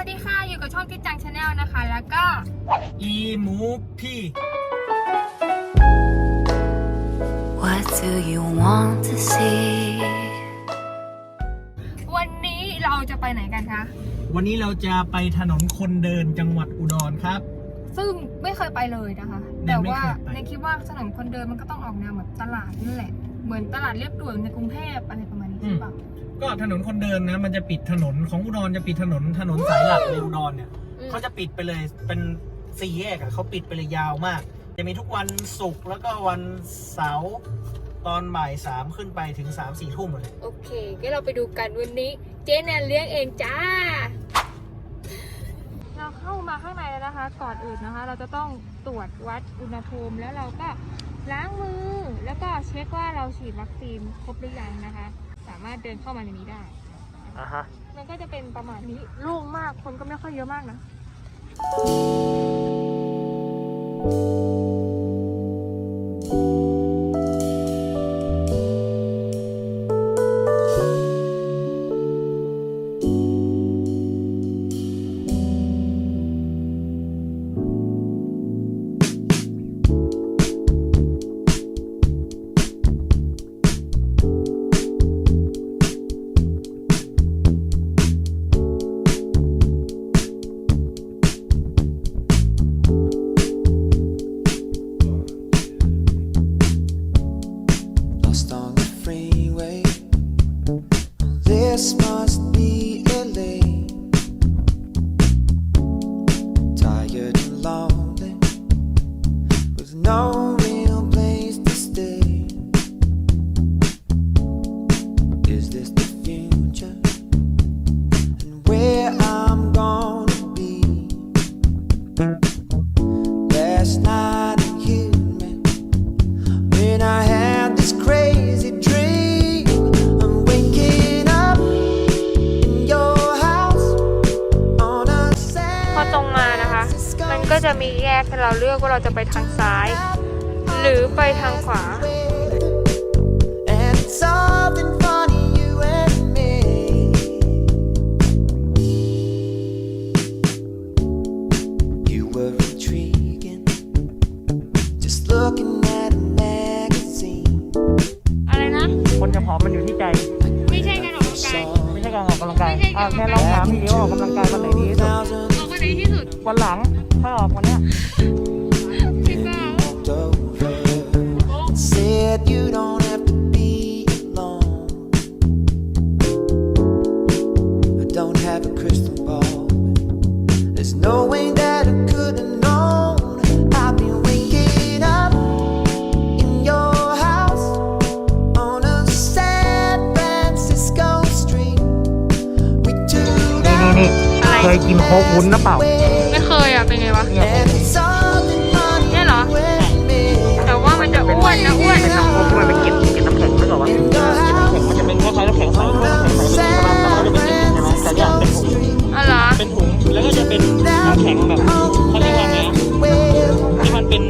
วัสดีค่ะ อยู่กับช่องกิจจังชาแนลนะคะ แล้วก็ อีหมูพี่ What do you want to see? วันนี้เราจะไปไหนกันคะ วันนี้เราจะไปถนนคนเดินจังหวัดอุดรครับ ซึ่งไม่เคยไปเลยนะคะยัแต่งไม่ว่าเคยไปในคิดว่าถนนคนเดินมันก็ต้องออกแนวแบบตลาดนั่นแหละ เหมือนตลาดเรียบด่วนในกรุงเทพอะไรประมาณนี้ใช่ปะก็ถนนคนเดินนะ มันจะปิดถนนของอุดรจะปิดถนนถนนสายหลักในอุดรเนี่ยอืมเขาจะปิดไปเลยเป็นสี่แยกอะเขาปิดไปเลยยาวมาก จะมีทุกวันศุกร์แล้วก็วันเสาร์ตอนบ่ายสามขึ้นไปถึงสามสี่ทุ่มเลย โอเคงั้นเราไปดูกันวันนี้ เจ๊แนนเลี้ยงเองจ้า เราเข้ามาข้างในแล้วนะคะ ก่อนอื่นนะคะ เราจะต้องตรวจวัดอุณหภูมิแล้วเราก็ล้างมือแล้วก็ เช็คว่าเราฉีดวัคซีนครบหรือยังนะคะ สามารถเดินเข้ามาในนี้ได้อะฮะ มันก็จะเป็นประมาณนี้โล่งมากคนก็ไม่ค่อยเยอะมากนะ มานะคะ มันก็จะมีแยกให้เราเลือกว่าเราจะไปทางซ้าย หรือไปทางขวา And it's something funny, you and me. You were intriguing, just looking at a magazine. อะไรนะ คนจะผอมมันอยู่ที่ใจ ไม่ใช่การออกกำลังกาย ไม่ใช่การออกกำลังกายไม่ใช่อะการแค่ลองถามพี่ดิว่าออกกำลังกายวันไหนดีที่สุด วันหลังถ้าออกวันเนี้ย พี่ก้าว walked over. Said you don't have to be alone. I don't have a crystal ball. There's no way that I could have ยกินโค้กวุ้นหรือเปล่าไม่เคยอะ เป็นไงวะเนี่ยเหรอ แต่ว่ามันจะอ้วนนะอ้วนเป็นน้ำโค้กด้วยเป็นเกล็ดเกล็ดน้ำแข็งหรือเปล่าวะ In your house มันจะเป็นคล้ายๆน้ำแข็งใสน้ำแข็งใสเป็นกำลังแล้วก็จะเป็นเกล็ดใช่ไหมแต่เนี่ยเป็นถุงอ๋อเหรอเป็นถุงแล้วก็จะเป็นน้ำแข็งแบบเขาเรียกว่าไงอะที่มันเป็น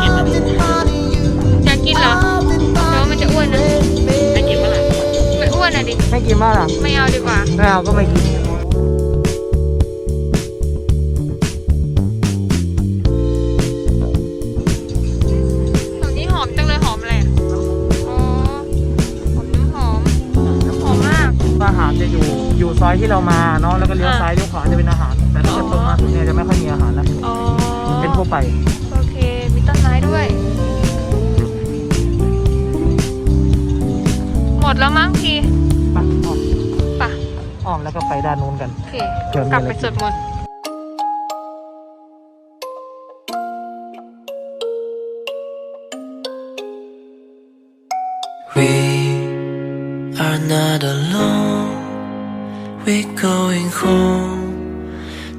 ที่มันเป็นเกล็ดๆอะกินเหรอแต่ว่ามันจะอ้วนนะไม่กินเมื่อไหร่ไม่อ้วนอะดิไม่กินเมากหรอไม่เอาดีกว่าไม่เอาก็ไม่กิน อยู่ซอยที่เรามาเนาะแล้วก็เลี้ยวซ้ายเลี้ยวขวาจะเป็นอาหาร แต่ถ้าเกิดตรงมาสุดเนี่ยจะไม่ค่อยมีอาหารแล้วอ๋อเป็นทั่วไป โอเค มีต้นไม้ด้วย หมดแล้วมั้งพี่ไปอ้อมป่ะ อ้อมแล้วก็ไปด้านนู้นกัน โอเค เดี๋ยวมีกลับอะไรไปสวดมนต์ We are not alone. We're going home.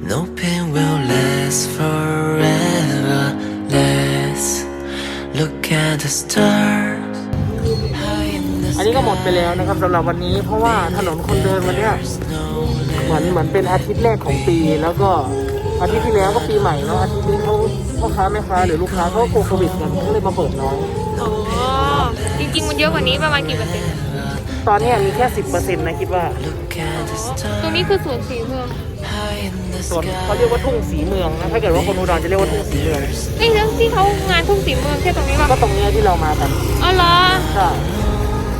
No pain will last forever. Let's look at the stars. อันนี้ก็หมดไปแล้วนะครับสำหรับวันนี้เพราะว่าถนนคนเดินวันเนี้ยเหมือนเหมือนเป็นอาทิตย์แรกของปีแล้วก็อาทิตย์ที่แล้วก็ปีใหม่เนาะอาทิตย์นี้เขาพ่อค้าแม่ค้าหรือลูกค้าเขาก็กลัวโควิดกันก็เลยมาเปิดน้อย จริงๆ มันเยอะกว่านี้ประมาณกี่เปอร์เซ็นต์ตอนเนี้ยมีแค่สิบเปอร์เซ็นต์นะคิดว่า Look at the ตรง stars. นี้คือศูนย์สีเพิ่ม High ส่วนเขาเรียกว่าทุ่งสีเมืองนะถ้าเกิดว่าคนอุดรจะเรียกว่าทุ่งสีเมืองนี่เรื่องที่เขางานทุ่งสีเมืองแค่ตรงนี้ป่ะก็ตรงเนี้ยที่เรามากันอ๋อเหรอใช่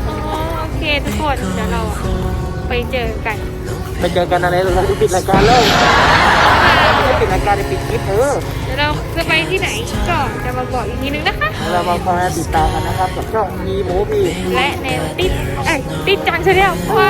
อ๋อโอเคทุกคนเดี๋ยวเราไปเจอกันไปเจอกันอะไรเราจะปิดรายการเลย การจะปิดคลิปเออเดี๋ยวเราจะไปที่ไหนก็จะมาบอกอีกทีนึงนะคะ เรามาคอยติดตามกันนะครับกับช่องมีหมูพีและแนวติดเอ้ยติดจังชาแนลควายสมองไป